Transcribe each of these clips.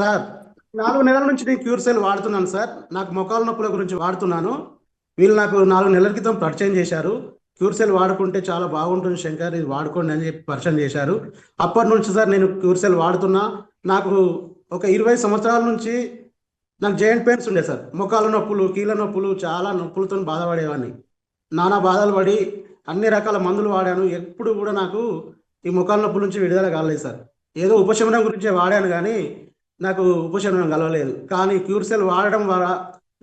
Sir నాలుగు నెలల నుంచి నేను క్యూర్ సెల్ వాడుతున్నాను సార్. నాకు మొఖాల నొప్పుల గురించి వాడుతున్నాను. వీళ్ళు నాకు నాలుగు నెలల క్రితం పరిచయం చేశారు. క్యూర్ సెల్ వాడుకుంటే చాలా బాగుంటుంది శంకర్ ఇది వాడుకోండి అని చెప్పి పరిచయం చేశారు. అప్పటి నుంచి సార్ నేను క్యూర్ సెల్ వాడుతున్నా. నాకు ఒక ఇరవై సంవత్సరాల నుంచి నాకు జాయింట్ పెయిన్స్ ఉండే సార్. మొఖాల నొప్పులు కీళ్ళ నొప్పులు చాలా నొప్పులతో బాధపడేవాడిని. నానా బాధలు పడి అన్ని రకాల మందులు వాడాను. ఎప్పుడు కూడా నాకు ఈ మొకాల నొప్పుల నుంచి విడుదల కాలేదు సార్. ఏదో ఉపశమనం గురించే వాడాను కానీ నాకు ఉపశమనం కలవలేదు. కానీ క్యూర్ సెల్ వాడడం ద్వారా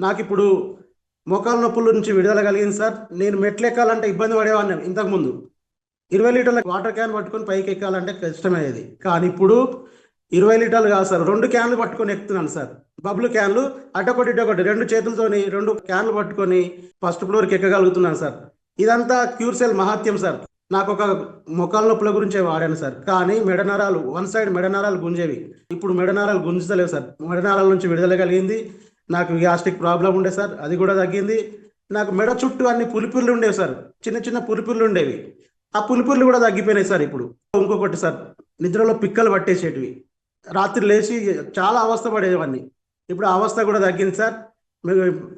నాకు ఇప్పుడు మోకాల నొప్పుల నుంచి విడుదల కలిగింది సార్. నేను మెట్లు ఎక్కాలంటే ఇబ్బంది పడేవాడిని ఇంతకుముందు ఇరవై లీటర్ల వాటర్ క్యాన్ పట్టుకొని పైకి ఎక్కాలంటే కష్టమయ్యేది. కానీ ఇప్పుడు ఇరవై లీటర్లు కాదు సార్ రెండు క్యాన్లు పట్టుకొని ఎక్కుతున్నాను సార్. బబుల్ క్యాన్లు అటొకటి ఇటొకటి రెండు చేతులతోని రెండు క్యాన్లు పట్టుకొని ఫస్ట్ ఫ్లోర్కి ఎక్కగలుగుతున్నాను సార్. ఇదంతా క్యూర్ సెల్ మహాత్యం సార్. నాకు ఒక మొక్కల నొప్పుల గురించే వాడాను సార్. కానీ మెడనరాలు వన్ సైడ్ మెడనరాలు గుంజేవి. ఇప్పుడు మెడనరాలు గుంజుతలేవు సార్. మెడనరాల నుంచి విడుదల కలిగింది. నాకు గ్యాస్ట్రిక్ ప్రాబ్లం ఉండే సార్. అది కూడా తగ్గింది. నాకు మెడ చుట్టూ అన్ని పులిపిర్లు ఉండేవి సార్. చిన్న చిన్న పులిపిర్లు ఉండేవి. ఆ పులిపుర్లు కూడా తగ్గిపోయినాయి సార్ ఇప్పుడు. ఇంకొకటి సార్. నిద్రలో పిక్కలు పట్టేసేటివి. రాత్రి లేచి చాలా అవస్థ పడేవాడిని ఇప్పుడు అవస్థ కూడా తగ్గింది సార్.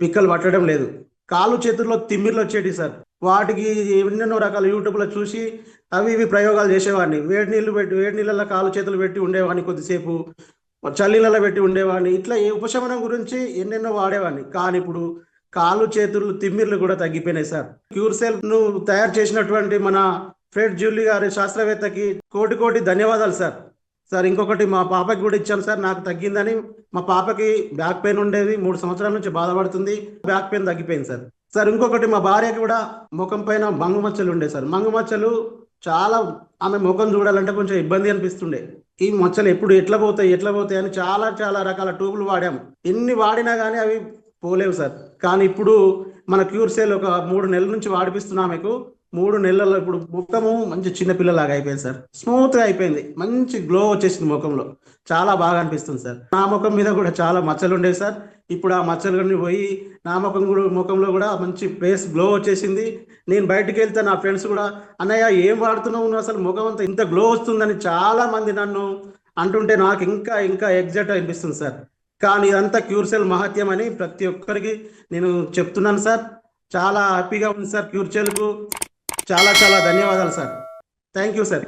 పిక్కలు పట్టడం లేదు. కాలు చేతుల్లో తిమ్మిర్లు వచ్చేటివి సార్. వాటికి ఎన్నెన్నో రకాల యూట్యూబ్లో చూసి అవి ఇవి ప్రయోగాలు చేసేవాడిని. వేడి నీళ్ళు పెట్టి వేడి నీళ్ళల్లో కాలు చేతులు పెట్టి ఉండేవాడిని కొద్దిసేపు. చల్లీలలో పెట్టి ఉండేవాడిని. ఇట్లా ఏ ఉపశమనం గురించి ఎన్నెన్నో వాడేవాడిని. కానీ ఇప్పుడు కాలు చేతులు తిమ్మిర్లు కూడా తగ్గిపోయినాయి సార్. క్యూర్ సెల్ను తయారు చేసినటువంటి మన ఫ్రెడ్ జూలీ గారి శాస్త్రవేత్తకి కోటి కోటి ధన్యవాదాలు సార్. సార్ ఇంకొకటి మా పాపకి కూడా ఇచ్చాను సార్. నాకు తగ్గిందని మా పాపకి బ్యాక్ పెయిన్ ఉండేది. మూడు సంవత్సరాల నుంచి బాధపడుతుంది. బ్యాక్ పెయిన్ తగ్గిపోయింది సార్. సార్ ఇంకొకటి మా భార్యకి కూడా ముఖం పైన మంగు మచ్చలు ఉండే సార్. మంగు మచ్చలు చాలా ఆమె ముఖం చూడాలంటే కొంచెం ఇబ్బంది అనిపిస్తుండే. ఈ మచ్చలు ఎప్పుడు ఎట్లా పోతాయి ఎట్లా పోతాయి అని చాలా చాలా రకాల ట్యూబులు వాడాం. ఎన్ని వాడినా కానీ అవి పోలేవు సార్. కానీ ఇప్పుడు మన క్యూర్ సేల్ ఒక మూడు నెలల నుంచి వాడిపిస్తున్నాం మీకు మూడు నెలల్లో ఇప్పుడు ముఖము మంచి చిన్నపిల్లలాగా అయిపోయింది సార్. స్మూత్గా అయిపోయింది. మంచి గ్లో వచ్చేసింది ముఖంలో. చాలా బాగా అనిపిస్తుంది సార్. నా ముఖం మీద కూడా చాలా మచ్చలు ఉండేవి సార్. ఇప్పుడు ఆ మచ్చలు పోయి నా ముఖం కూడా ముఖంలో కూడా మంచి ఫేస్ గ్లో వచ్చేసింది. నేను బయటికి వెళ్తే నా ఫ్రెండ్స్ కూడా అన్నయ్య ఏం వాడుతున్నావు అసలు? ముఖం అంతా ఇంత గ్లో వస్తుందని చాలా మంది నన్ను అంటుంటే నాకు ఇంకా ఇంకా ఎగ్జాక్ట్ అనిపిస్తుంది సార్. కానీ ఇదంతా క్యూర్ సెల్ మహత్యం అని ప్రతి ఒక్కరికి నేను చెప్తున్నాను సార్. చాలా హ్యాపీగా ఉంది సార్ క్యూర్ సెల్కు చాలా చాలా ధన్యవాదాలు సార్. Thank you sir.